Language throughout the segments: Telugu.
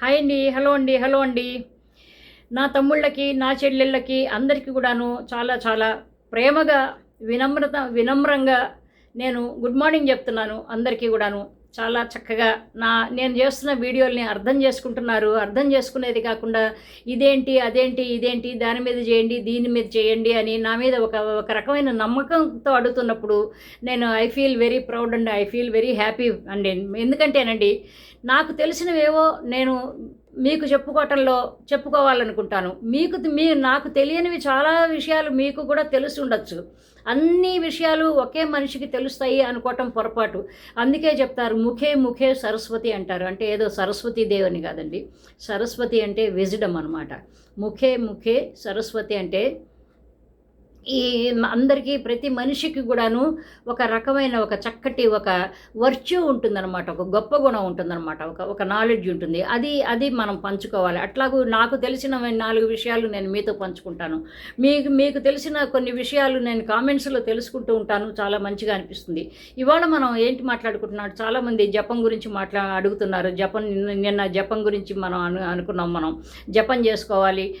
హాయ్ అండి హలో అండి హలో అండి. నా తమ్ముళ్ళకి నా చెల్లెళ్ళకి అందరికీ కూడాను చాలా చాలా ప్రేమగా వినమ్రత వినమ్రంగా నేను గుడ్ మార్నింగ్ చెప్తున్నాను అందరికీ కూడాను. చాలా చక్కగా నా నేను చేస్తున్న వీడియోల్ని అర్థం చేసుకుంటున్నారు. అర్థం చేసుకునేది కాకుండా ఇదేంటి అదేంటి ఇదేంటి దాని మీద చేయండి దీని మీద చేయండి అని నా మీద ఒక ఒక రకమైన నమ్మకంతో అడుగుతున్నప్పుడు నేను I feel very proud and I feel very happy అండి. ఎందుకంటేనండి నాకు తెలిసినవేవో నేను మీకు చెప్పుకోవటంలో చెప్పుకోవాలనుకుంటాను. మీకు మీ నాకు తెలియనివి చాలా విషయాలు మీకు కూడా తెలిసి ఉండొచ్చు. అన్ని విషయాలు ఒకే మనిషికి తెలుస్తాయి అనుకోవటం పొరపాటు. అందుకే చెప్తారు ముఖే ముఖే సరస్వతి అంటారు. అంటే ఏదో సరస్వతి దేవుని కాదండి. సరస్వతి అంటే విజిడం అనమాట ముఖే ముఖే సరస్వతి అంటే ఈ అందరికీ ప్రతి మనిషికి కూడాను ఒక రకమైన ఒక చక్కటి ఒక వర్చ్యూ ఉంటుందన్నమాట. ఒక గొప్ప గుణం ఉంటుందన్నమాట. ఒక ఒక నాలెడ్జ్ ఉంటుంది. అది అది మనం పంచుకోవాలి. అట్లాగూ నాకు తెలిసిన నాలుగు విషయాలు నేను మీతో పంచుకుంటాను. మీకు మీకు తెలిసిన కొన్ని విషయాలు నేను కామెంట్స్లో తెలుసుకుంటూ ఉంటాను. చాలా మంచిగా అనిపిస్తుంది. ఇవాళ మనం ఏంటి మాట్లాడుకుంటున్నాడు చాలామంది జపం గురించి మాట్లా అడుగుతున్నారు. జపం నిన్న- జపం గురించి మనం అను అనుకున్నాం మనం. జపం చేసుకోవాలి.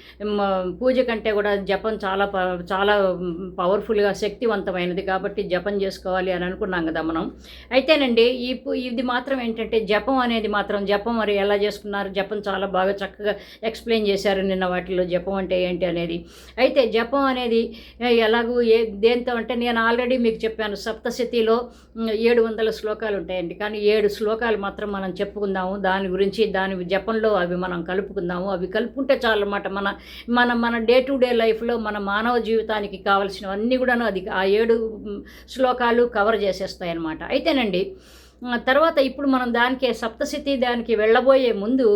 పూజ కంటే కూడా జపం చాలా చాలా పవర్ఫుల్గా శక్తివంతమైనది కాబట్టి జపం చేసుకోవాలి అని అనుకున్నాం కదా మనం. అయితేనండి ఈ ఇది మాత్రం ఏంటంటే జపం అనేది మాత్రం జపం మరి ఎలా చేసుకున్నారు? జపం చాలా బాగా చక్కగా ఎక్స్ప్లెయిన్ చేశారు నిన్న వాటిలో జపం అంటే ఏంటి అనేది. అయితే జపం అనేది ఎలాగూ ఏ దేంతో అంటే నేను ఆల్రెడీ మీకు చెప్పాను సప్తశతిలో ఏడు వందల శ్లోకాలు ఉంటాయండి. కానీ ఏడు శ్లోకాలు మాత్రం మనం చెప్పుకుందాము. దాని గురించి దాని జపంలో అవి మనం కలుపుకుందాము. అవి కలుపుకుంటే చాలన్నమాట మన మన మన డే టు డే లైఫ్లో మన మానవ జీవితానికి కావలసినవన్నీ కూడాను అది ఆ ఏడు శ్లోకాలు కవర్ చేసేస్తాయి అన్నమాట అయితేనండి తర్వాత ఇప్పుడు మనం దానికి సప్తశతి దానికి వెళ్ళబోయే ముందు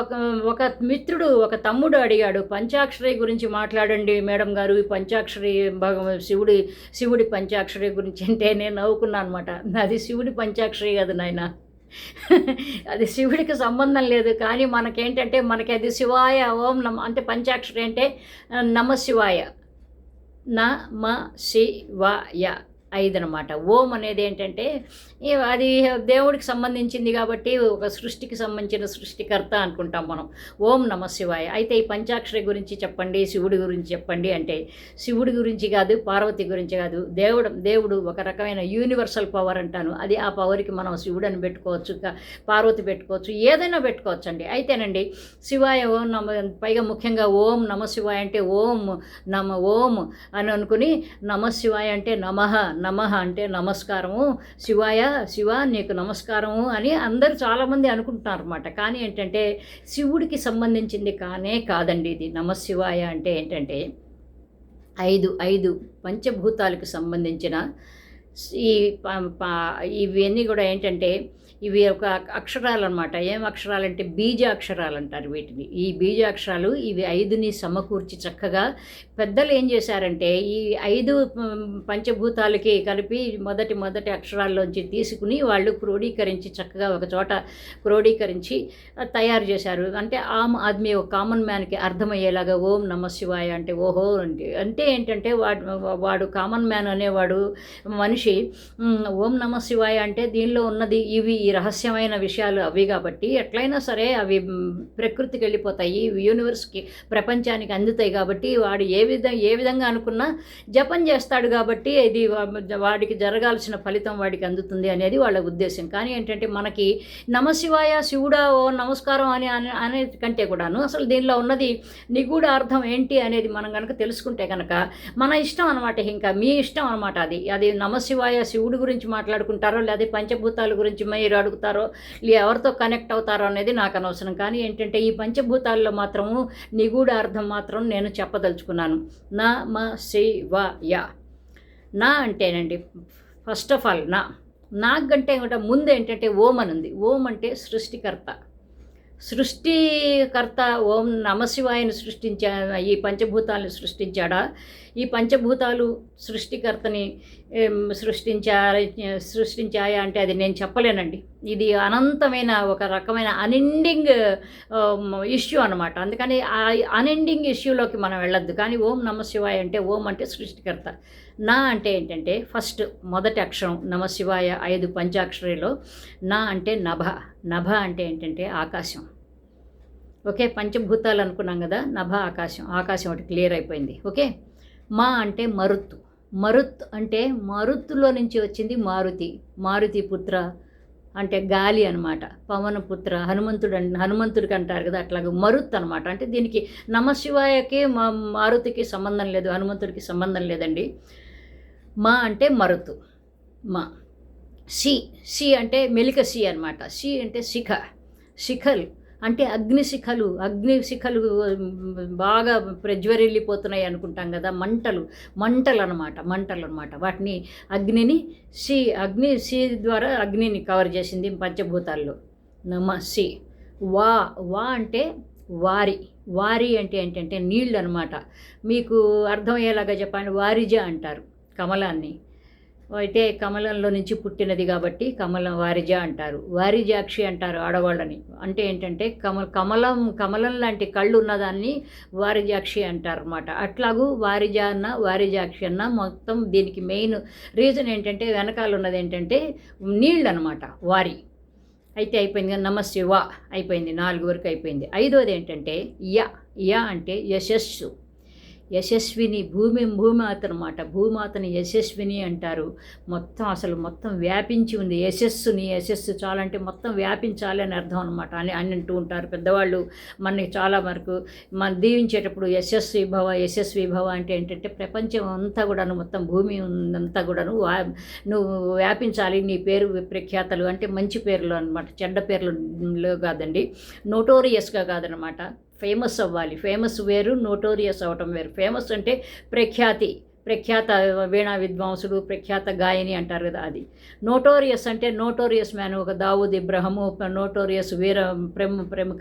ఒక ఒక మిత్రుడు ఒక తమ్ముడు అడిగాడు పంచాక్షరి గురించి మాట్లాడండి మేడం గారు ఈ పంచాక్షరి శివుడి శివుడి పంచాక్షరి గురించి అంటే నేను నవ్వుకున్నాను అనమాట అది శివుడి పంచాక్షరి కాదు నాయన. అది శివుడికి సంబంధం లేదు కానీ మనకేంటంటే మనకి అది శివాయ ఓం నమ అంటే పంచాక్షరి అంటే నమ శివాయ. న మ శివాయ ఐదు అనమాట ఓం అనేది ఏంటంటే అది దేవుడికి సంబంధించింది కాబట్టి ఒక సృష్టికి సంబంధించిన సృష్టికర్త అనుకుంటాం మనం. ఓం నమ శివాయ. అయితే ఈ పంచాక్షరి గురించి చెప్పండి శివుడి గురించి చెప్పండి అంటే శివుడి గురించి కాదు పార్వతి గురించి కాదు దేవుడు దేవుడు ఒక రకమైన యూనివర్సల్ పవర్ అంటాను. అది ఆ పవర్కి మనం శివుడు అని పెట్టుకోవచ్చు పార్వతి పెట్టుకోవచ్చు ఏదైనా పెట్టుకోవచ్చు అండి అయితేనండి శివాయ ఓం నమ పైగా ముఖ్యంగా ఓం నమ శివాయ అంటే ఓం నమ ఓం అని అనుకుని నమ శివాయ అంటే నమః నమః అంటే నమస్కారము. శివాయ శివ నీకు నమస్కారము అని అందరూ చాలామంది అనుకుంటున్నారు అనమాట కానీ ఏంటంటే శివుడికి సంబంధించింది కానే కాదండి ఇది. నమ శివాయ అంటే ఏంటంటే ఐదు ఐదు పంచభూతాలకు సంబంధించిన ఈ ఇవన్నీ కూడా ఏంటంటే ఇవి ఒక అక్షరాలు అనమాట ఏం అక్షరాలంటే బీజ అక్షరాలు అంటారు వీటిని. ఈ బీజ అక్షరాలు ఇవి ఐదుని సమకూర్చి చక్కగా పెద్దలు ఏం చేశారంటే ఈ ఐదు పంచభూతాలకి కలిపి మొదటి మొదటి అక్షరాల్లోంచి తీసుకుని వాళ్ళు క్రోడీకరించి చక్కగా ఒక చోట క్రోడీకరించి తయారు చేశారు. అంటే ఆమ్ ఆద్మీ ఒక కామన్ మ్యాన్కి అర్థమయ్యేలాగా ఓం నమ శివాయ అంటే ఓహో అంటే అంటే ఏంటంటే వాడు వాడు కామన్ మ్యాన్ అనేవాడు మనిషి. ఓం నమ శివాయ అంటే దీనిలో ఉన్నది ఇవి ఈ రహస్యమైన విషయాలు అవి కాబట్టి ఎట్లయినా సరే అవి ప్రకృతికి వెళ్ళిపోతాయి యూనివర్స్కి ప్రపంచానికి అందుతాయి కాబట్టి వాడు ఏ విధంగా ఏ విధంగా అనుకున్నా జపం చేస్తాడు కాబట్టి ఇది వాడికి జరగాల్సిన ఫలితం వాడికి అందుతుంది అనేది వాళ్ళ ఉద్దేశం. కానీ ఏంటంటే మనకి నమశివాయ శివుడా ఓ నమస్కారం అని అనే- అనే కంటే కూడాను అసలు దీనిలో ఉన్నది నిగూఢ అర్థం ఏంటి అనేది మనం కనుక తెలుసుకుంటే కనుక మన ఇష్టం అనమాట ఇంకా మీ ఇష్టం అనమాట అది. అది నమశివాయ శివుడి గురించి మాట్లాడుకుంటారో లేదా పంచభూతాల గురించి మీరు అడుగుతారో లే ఎవరితో కనెక్ట్ అవుతారో అనేది నాకు అనవసరం. కానీ ఏంటంటే ఈ పంచభూతాల్లో మాత్రము నిగూఢ అర్థం మాత్రం నేను చెప్పదలుచుకున్నాను. నా మ శివయ నా అంటేనండి ఫస్ట్ ఆఫ్ ఆల్ నా. నాకంటే కూడా ముందు ఏంటంటే ఓం అని ఉంది. ఓం అంటే సృష్టికర్త. సృష్టికర్త ఓం నమశివాయని సృష్టించా ఈ పంచభూతాలను సృష్టించాడా? ఈ పంచభూతాలు సృష్టికర్తని సృష్టించారు సృష్టించాయా అంటే అది నేను చెప్పలేనండి. ఇది అనంతమైన ఒక రకమైన అన్ఎండింగ్ ఇష్యూ అనమాట అందుకని ఆ అన్ఎండింగ్ ఇష్యూలోకి మనం వెళ్ళొద్దు. కానీ ఓం నమశివాయ అంటే ఓం అంటే సృష్టికర్త. నా అంటే ఏంటంటే ఫస్ట్ మొదటి అక్షరం నమశివాయ ఐదు పంచాక్షరిలో. నా అంటే నభ. నభ అంటే ఏంటంటే ఆకాశం. ఓకే? పంచభూతాలు అనుకున్నాం కదా? నభ ఆకాశం. ఆకాశం ఒకటి క్లియర్ అయిపోయింది. ఓకే? మా అంటే మరుత్తు మరుత్ అంటే మరుత్తులో నుంచి వచ్చింది మారుతి. మారుతి పుత్ర అంటే గాలి అనమాట పవనపుత్ర హనుమంతుడు అన్ హనుమంతుడికి అంటారు కదా అట్లాగే మరుత్ అనమాట అంటే దీనికి నమశివాయకి మా మారుతికి సంబంధం లేదు హనుమంతుడికి సంబంధం లేదండి. మా అంటే మరుతు. మా. సి సి అంటే మెలిక సి అనమాట సి అంటే శిఖ. శిఖల్. అంటే అగ్నిశిఖలు అగ్నిశిఖలు అగ్ని శిఖలు బాగా ప్రజ్వరిల్లిపోతున్నాయి అనుకుంటాం కదా మంటలు మంటలు అనమాట మంటలు అనమాట వాటిని అగ్నిని సి అగ్ని సి ద్వారా అగ్నిని కవర్ చేసింది పంచభూతాల్లో. నమ సి వా వా అంటే వారి. వారి అంటే ఏంటంటే నీళ్ళు అనమాట మీకు అర్థమయ్యేలాగా చెప్పండి వారిజ అంటారు కమలాన్ని. అయితే కమలంలో నుంచి పుట్టినది కాబట్టి కమలం వారిజ అంటారు. వారిజాక్షి అంటారు ఆడవాళ్ళని. అంటే ఏంటంటే కమ కమలం కమలం లాంటి కళ్ళు ఉన్నదాన్ని వారిజాక్షి అంటారు అనమాట అట్లాగూ వారిజ అన్న వారిజాక్షి అన్న మొత్తం దీనికి మెయిన్ రీజన్ ఏంటంటే వెనకాల ఉన్నది ఏంటంటే నీళ్ళు అనమాట వారి. అయితే అయిపోయింది నమ శివ అయిపోయింది నాలుగు వరకు అయిపోయింది. ఐదోది ఏంటంటే య. య అంటే యశస్సు. యశస్విని భూమి భూమాత అనమాట భూమాతని యశస్విని అంటారు. మొత్తం అసలు మొత్తం వ్యాపించి ఉంది. యశస్సుని యశస్సు చాలా అంటే మొత్తం వ్యాపించాలి అని అర్థం అనమాట అని అని అంటూ ఉంటారు పెద్దవాళ్ళు. మనకి చాలా వరకు మన దీవించేటప్పుడు యశస్వి భవ యశస్వి భవ అంటే ఏంటంటే ప్రపంచం అంతా కూడాను మొత్తం భూమి అంతా కూడాను నువ్వు వ్యాపించాలి. నీ పేరు ప్రఖ్యాతలు అంటే మంచి పేర్లు అనమాట చెడ్డ పేర్లు కాదండి. నోటోరియస్గా కాదనమాట ఫేమస్ అవ్వాలి. ఫేమస్ వేరు నోటోరియస్ అవ్వటం వేరు. ఫేమస్ అంటే ప్రఖ్యాతి. ప్రఖ్యాత వీణా విద్వాంసుడు ప్రఖ్యాత గాయని అంటారు కదా అది. నోటోరియస్ అంటే నోటోరియస్ మ్యాన్ ఒక దావూద్ ఇబ్రహము నోటోరియస్ వీర ప్రము ప్రముఖ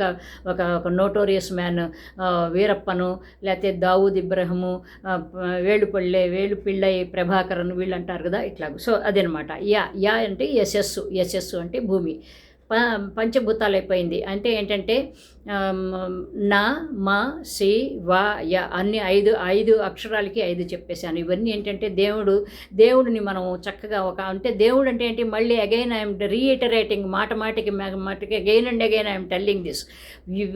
ఒక ఒక నోటోరియస్ మ్యాన్ వీరప్పను లేకపోతే దావూద్ ఇబ్రహము వేలుపల్లె వేలుపిళ్ళై ప్రభాకరన్ వీళ్ళు అంటారు కదా ఇట్లాగ సో అదనమాట. యా యా అంటే యశస్సు. యశస్సు అంటే భూమి. ప పంచభూతాలు అయిపోయింది అంటే ఏంటంటే నా మా సి వా య అన్ని ఐదు ఐదు అక్షరాలకి ఐదు చెప్పేశాను. ఇవన్నీ ఏంటంటే దేవుడు దేవుడిని మనం చక్కగా ఒక అంటే దేవుడు అంటే ఏంటి? మళ్ళీ అగైన్ ఐఎమ్ రీఇటరేటింగ్ మాట మాటికి మాటికి again and again I'm telling this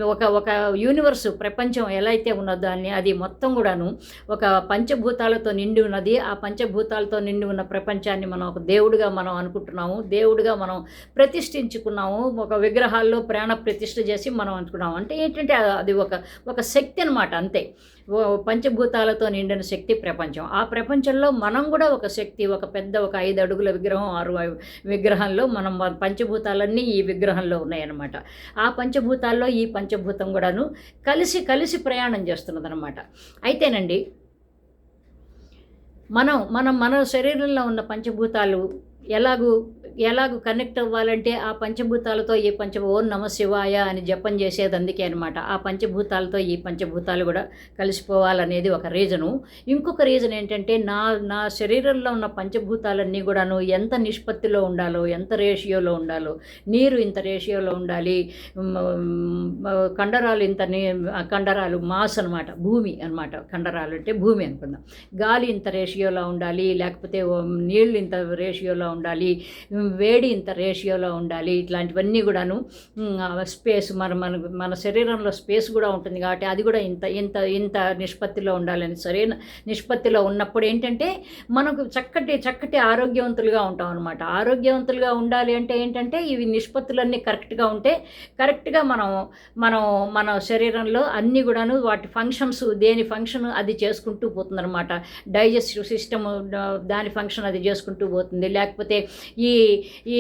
ఒక ఒక యూనివర్స్ ప్రపంచం ఎలా అయితే ఉన్నదో దాన్ని అది మొత్తం కూడాను ఒక పంచభూతాలతో నిండి ఉన్నది. ఆ పంచభూతాలతో నిండి ఉన్న ప్రపంచాన్ని మనం ఒక దేవుడిగా మనం అనుకుంటున్నాము. దేవుడిగా మనం ప్రతిష్ఠించుకున్నాము. ఒక విగ్రహాల్లో ప్రాణ ప్రతిష్ఠ చేసి మనం అనుకున్నాము అంటే ఏంటంటే అది- ఒక ఒక శక్తి అనమాట అంతే. ఓ పంచభూతాలతో నిండిన శక్తి ప్రపంచం. ఆ ప్రపంచంలో మనం కూడా ఒక శక్తి ఒక పెద్ద ఒక ఐదు అడుగుల విగ్రహం ఆరు విగ్రహంలో మనం పంచభూతాలన్నీ ఈ విగ్రహంలో ఉన్నాయన్నమాట. ఆ పంచభూతాల్లో ఈ పంచభూతం కూడాను కలిసి కలిసి ప్రయాణం చేస్తున్నదనమాట అయితేనండి మనం మనం మన శరీరంలో ఉన్న పంచభూతాలు ఎలాగూ ఎలాగ కనెక్ట్ అవ్వాలంటే ఆ పంచభూతాలతో ఈ పంచ ఓం నమ శివాయ అని జపం చేసేది అందుకే అనమాట ఆ పంచభూతాలతో ఈ పంచభూతాలు కూడా కలిసిపోవాలనేది ఒక రీజను. ఇంకొక రీజన్ ఏంటంటే నా నా శరీరంలో ఉన్న పంచభూతాలన్నీ కూడాను ఎంత నిష్పత్తిలో ఉండాలో ఎంత రేషియోలో ఉండాలో నీరు ఇంత రేషియోలో ఉండాలి కండరాలు ఇంత నీ- కండరాలు మాస్ అనమాట భూమి అనమాట కండరాలు అంటే భూమి అనుకుందాం. గాలి ఇంత రేషియోలో ఉండాలి లేకపోతే నీళ్ళు ఇంత రేషియోలో ఉండాలి వేడి ఇంత రేషియోలో ఉండాలి ఇట్లాంటివన్నీ కూడాను స్పేస్ మన మన మన శరీరంలో స్పేస్ కూడా ఉంటుంది కాబట్టి అది కూడా ఇంత ఇంత ఇంత నిష్పత్తిలో ఉండాలని. సరైన నిష్పత్తిలో ఉన్నప్పుడు ఏంటంటే మనకు చక్కటి చక్కటి ఆరోగ్యవంతులుగా ఉంటాం అనమాట ఆరోగ్యవంతులుగా ఉండాలి అంటే ఏంటంటే ఇవి నిష్పత్తులన్నీ కరెక్ట్గా ఉంటే కరెక్ట్గా మనం మనం మన శరీరంలో అన్నీ కూడాను వాటి ఫంక్షన్స్ దేని ఫంక్షన్ అది చేసుకుంటూ పోతుందన్నమాట. డైజెస్టివ్ సిస్టమ్ దాని ఫంక్షన్ అది చేసుకుంటూ పోతుంది. లేకపోతే ఈ ఈ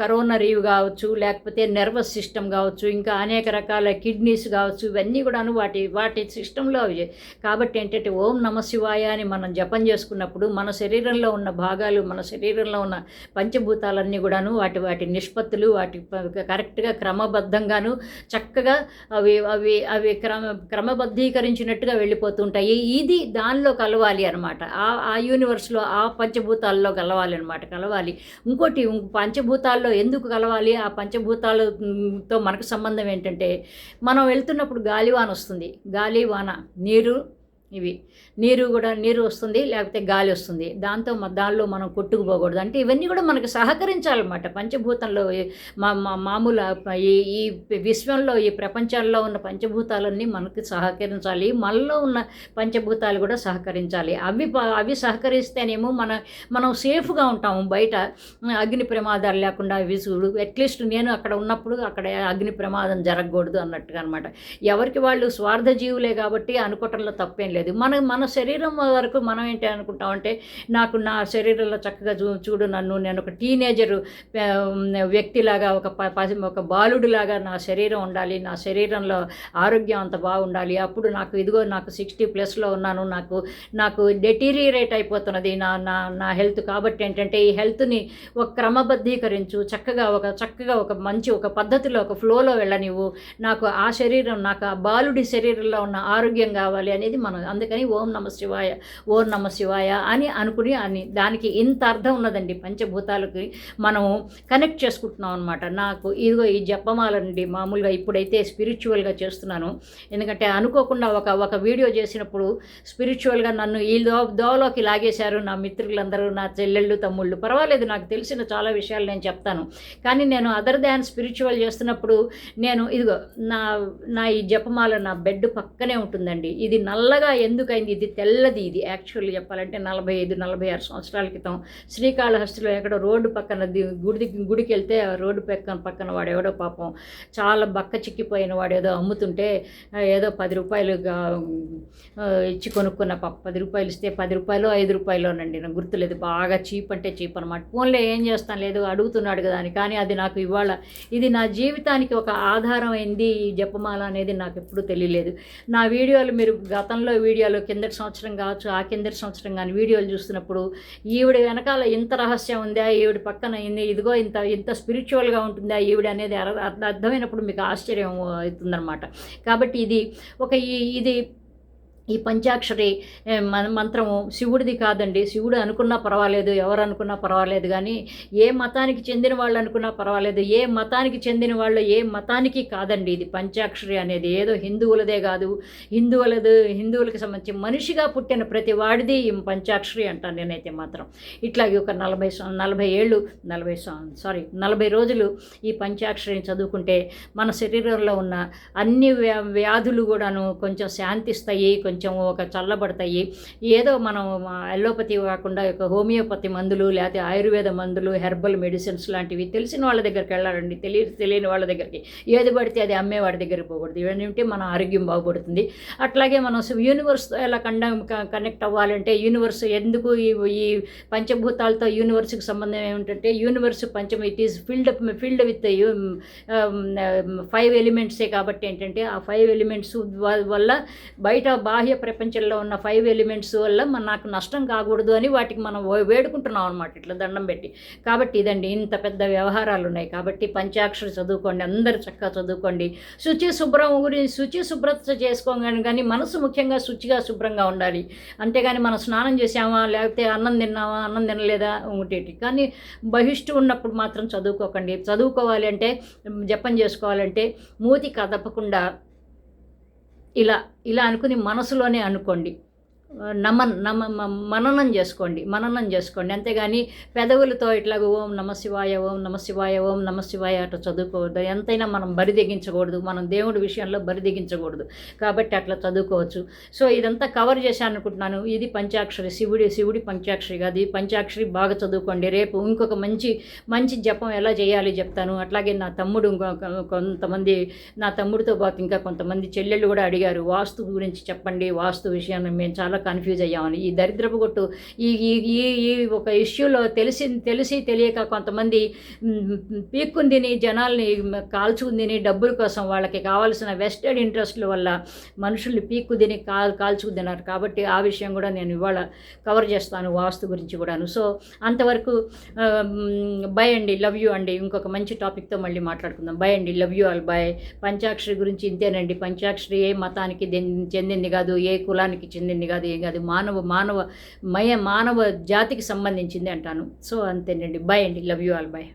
కరోనరీ కావచ్చు లేకపోతే నర్వస్ సిస్టమ్ కావచ్చు ఇంకా అనేక రకాల కిడ్నీస్ కావచ్చు ఇవన్నీ కూడాను వాటి వాటి సిస్టంలో అవి కాబట్టి ఏంటంటే ఓం నమ శివాయ అని మనం జపం చేసుకున్నప్పుడు మన శరీరంలో ఉన్న భాగాలు మన శరీరంలో ఉన్న పంచభూతాలన్నీ కూడాను వాటి వాటి నిష్పత్తులు వాటి కరెక్ట్గా క్రమబద్ధంగాను చక్కగా అవి అవి అవి క్రమ క్రమబద్ధీకరించినట్టుగా వెళ్ళిపోతుంటాయి ఇది దానిలో కలవాలి అనమాట ఆ ఆ యూనివర్స్లో ఆ పంచభూతాల్లో కలవాలి అనమాట కలవాలి. ఇంకో ఇంకోటి పంచభూతాల్లో ఎందుకు కలవాలి? ఆ పంచభూతాలతో మనకు సంబంధం ఏంటంటే మనం వెళ్తున్నప్పుడు గాలివాన వస్తుంది. గాలి వాన నీరు ఇవి. నీరు కూడా నీరు వస్తుంది లేకపోతే గాలి వస్తుంది. దాంతో దానిలో మనం కొట్టుకుపోకూడదు. అంటే ఇవన్నీ కూడా మనకు సహకరించాలన్నమాట. పంచభూతంలో మా మామూలు ఈ ఈ విశ్వంలో ఈ ప్రపంచంలో ఉన్న పంచభూతాలన్నీ మనకు సహకరించాలి. మనలో ఉన్న పంచభూతాలు కూడా సహకరించాలి. అవి అవి సహకరిస్తేనేమో మన మనం సేఫ్గా ఉంటాము. బయట అగ్ని ప్రమాదాలు లేకుండా విసుగుడు చూడు. అట్లీస్ట్ నేను అక్కడ ఉన్నప్పుడు అక్కడ అగ్ని ప్రమాదం జరగకూడదు అన్నట్టుగా అనమాట ఎవరికి వాళ్ళు స్వార్థ జీవులే కాబట్టి అనుకోవటంలో తప్పేం లేదు. మన మన శరీరం వరకు మనం ఏంటి అనుకుంటామంటే నాకు నా శరీరంలో చక్కగా చూ చూడు నన్ను నేను ఒక టీనేజర్ వ్యక్తిలాగా ఒక ప- పసి- ఒక బాలుడిలాగా నా శరీరం ఉండాలి నా శరీరంలో ఆరోగ్యం అంత బాగుండాలి. అప్పుడు నాకు ఇదిగో నాకు సిక్స్టీ ప్లస్లో ఉన్నాను నాకు నాకు డెటీరియరేట్ అయిపోతున్నది నా నా నా హెల్త్. కాబట్టి ఏంటంటే ఈ హెల్త్ని ఒక క్రమబద్ధీకరించు చక్కగా ఒక చక్కగా ఒక మంచి ఒక పద్ధతిలో ఒక ఫ్లోలో వెళ్ళనివ్వు. నాకు ఆ శరీరం నాకు ఆ బాలుడి శరీరంలో ఉన్న ఆరోగ్యం కావాలి అనేది మనం అందుకని ఓం నమ శివాయ ఓం నమ శివాయ అని అనుకుని అని దానికి ఇంత అర్థం ఉన్నదండి పంచభూతాలకి మనము కనెక్ట్ చేసుకుంటున్నాం అనమాట నాకు ఇదిగో ఈ జపమాలండి మామూలుగా ఇప్పుడైతే స్పిరిచువల్గా చేస్తున్నాను. ఎందుకంటే అనుకోకుండా ఒక ఒక వీడియో చేసినప్పుడు స్పిరిచువల్గా నన్ను ఈ దో దోవలోకి లాగేశారు నా మిత్రులందరూ నా చెల్లెళ్ళు తమ్ముళ్ళు. పర్వాలేదు నాకు తెలిసిన చాలా విషయాలు నేను చెప్తాను. కానీ నేను అదర్ దాన్ స్పిరిచువల్ చేస్తున్నప్పుడు నేను ఇదిగో నా నా ఈ జపమాల నా బెడ్ పక్కనే ఉంటుందండి. ఇది నల్లగా ఎందుకైంది? ఇది తెల్లది ఇది. యాక్చువల్లీ చెప్పాలంటే నలభై ఐదు నలభై ఆరు సంవత్సరాల క్రితం శ్రీకాళహస్తిలో ఎక్కడ రోడ్డు పక్కన గుడి గుడికి వెళ్తే రోడ్డు పక్కన పక్కన వాడు ఎవడో పాపం చాలా బక్క చిక్కిపోయిన వాడు ఏదో అమ్ముతుంటే ఏదో పది రూపాయలు ఇచ్చి కొనుక్కున్న పాప పది రూపాయలు ఇస్తే పది రూపాయలు ఐదు రూపాయలోనండి. నాకు గుర్తులేదు. బాగా చీప్ అంటే చీప్ అనమాట ఫోన్లో ఏం చేస్తాను లేదు అడుగుతున్నాడు కదా అని. కానీ అది నాకు ఇవాళ ఇది నా జీవితానికి ఒక ఆధారం అయింది ఈ జపమాల అనేది నాకు ఎప్పుడూ తెలియలేదు. నా వీడియోలు మీరు గతంలో వీడియోలు కిందటి సంవత్సరం కావచ్చు ఆ కిందటి సంవత్సరం కానీ వీడియోలు చూస్తున్నప్పుడు ఈవిడ వెనకాల ఇంత రహస్యం ఉందా ఈవిడ పక్కన ఇన్ని ఇదిగో ఇంత ఇంత స్పిరిచువల్గా ఉంటుందా ఈవిడ అనేది అర్థమైనప్పుడు మీకు ఆశ్చర్యం అవుతుందన్నమాట. కాబట్టి ఇది ఒక ఈ ఇది ఈ పంచాక్షరి మన మంత్రము శివుడిది కాదండి. శివుడు అనుకున్నా పర్వాలేదు ఎవరు అనుకున్నా పర్వాలేదు కానీ ఏ మతానికి చెందిన వాళ్ళు అనుకున్నా పర్వాలేదు ఏ మతానికి చెందిన వాళ్ళు ఏ మతానికి కాదండి ఇది పంచాక్షరి అనేది. ఏదో హిందువులదే కాదు హిందువులది హిందువులకు సంబంధించి మనిషిగా పుట్టిన ప్రతి వాడిది ఈ పంచాక్షరి అంటాను నేనైతే మాత్రం. ఇట్లాగే ఒక నలభై నలభై ఏళ్ళు నలభై సారీ నలభై రోజులు ఈ పంచాక్షరిని చదువుకుంటే మన శరీరంలో ఉన్న అన్ని వ్యా వ్యాధులు కూడాను కొంచెం శాంతిస్తాయి కొంచెం కొంచెం ఒక చల్లబడతాయి. ఏదో మనం అలోపతి కాకుండా ఒక హోమియోపతి మందులు లేకపోతే ఆయుర్వేద మందులు హెర్బల్ మెడిసిన్స్ లాంటివి తెలిసిన వాళ్ళ దగ్గరికి వెళ్ళాలండి. తెలియ తెలియని వాళ్ళ దగ్గరికి. ఏది పడితే అది అమ్మేవాడి దగ్గరికి పోకూడదు. ఇవన్నీ ఉంటే మన ఆరోగ్యం బాగుపడుతుంది. అట్లాగే మనం యూనివర్స్తో ఎలా కండ కనెక్ట్ అవ్వాలంటే యూనివర్స్ ఎందుకు ఈ ఈ పంచభూతాలతో యూనివర్స్కి సంబంధం ఏమిటంటే universe పంచం it is filled filled with five ఎలిమెంట్సే కాబట్టి ఏంటంటే ఆ ఫైవ్ ఎలిమెంట్స్ వల్ల బయట బాహ్య ప్రపంచంలో ఉన్న ఫైవ్ ఎలిమెంట్స్ వల్ల మన నాకు నష్టం కాకూడదు అని వాటికి మనం వే- వేడుకుంటున్నాం అనమాట ఇట్లా దండం పెట్టి. కాబట్టి ఇదండి ఇంత పెద్ద వ్యవహారాలు ఉన్నాయి. కాబట్టి పంచాక్షరి చదువుకోండి అందరు చక్కగా చదువుకోండి. శుచి శుభ్రం గురించి శుచి శుభ్రత చేసుకోగానే కానీ మనసు ముఖ్యంగా శుచిగా శుభ్రంగా ఉండాలి. అంతేగాని మనం స్నానం చేసామా లేకపోతే అన్నం తిన్నామా అన్నం తినలేదా ఉంటేటి కానీ బహిష్టు ఉన్నప్పుడు మాత్రం చదువుకోకండి. చదువుకోవాలి అంటే జపం చేసుకోవాలంటే మూతి కదపకుండా ఇలా ఇలా అనుకుని మనసులోనే అనుకోండి. నమన్ నమ మ- మననం చేసుకోండి మననం చేసుకోండి. అంతేగాని పెదవులతో ఇట్లా ఓం నమ శివాయ ఓం నమ శివాయ ఓం నమ శివాయ అట్లా చదువుకోవద్దు. ఎంతైనా మనం బరి దిగించకూడదు మనం దేవుడి విషయంలో బరి దిగించకూడదు కాబట్టి అట్లా చదువుకోవచ్చు. సో ఇదంతా కవర్ చేశాను అనుకుంటున్నాను ఇది పంచాక్షరి శివుడి శివుడి పంచాక్షరి అది. పంచాక్షరి బాగా చదువుకోండి. రేపు ఇంకొక మంచి మంచి జపం ఎలా చేయాలి చెప్తాను. అట్లాగే నా తమ్ముడు ఇంకొక కొంతమంది నా తమ్ముడితో పాటు ఇంకా కొంతమంది చెల్లెళ్ళు కూడా అడిగారు వాస్తు గురించి చెప్పండి వాస్తు విషయాన్ని మేము చాలా కన్ఫ్యూజ్ అయ్యామని. ఈ దరిద్రపు కొట్టు ఈ ఈ ఈ ఒక ఇష్యూలో తెలిసి తెలిసి తెలియక కొంతమంది పీక్కుని తిని జనాల్ని కాల్చుకుందిని డబ్బుల కోసం వాళ్ళకి కావాల్సిన వెస్టెడ్ ఇంట్రెస్ట్ల వల్ల మనుషుల్ని పీక్కుదిని కాల్ కాల్చుకుదినారు కాబట్టి ఆ విషయం కూడా నేను ఇవాళ కవర్ చేస్తాను వాస్తు గురించి కూడాను. సో అంతవరకు బై అండి. లవ్ యూ అండి. ఇంకొక మంచి టాపిక్తో మళ్ళీ మాట్లాడుకుందాం. బై అండి. లవ్ యూ ఆల్ బై పంచాక్షరి గురించి ఇంతేనండి. పంచాక్షరి ఏ మతానికి చెందింది కాదు ఏ కులానికి చెందింది కాదు ఏం కాదు. మానవ మానవ మయ మానవ జాతికి సంబంధించింది అంటాను. సో అంతేనండి. బాయ్ అండి. Love you all bye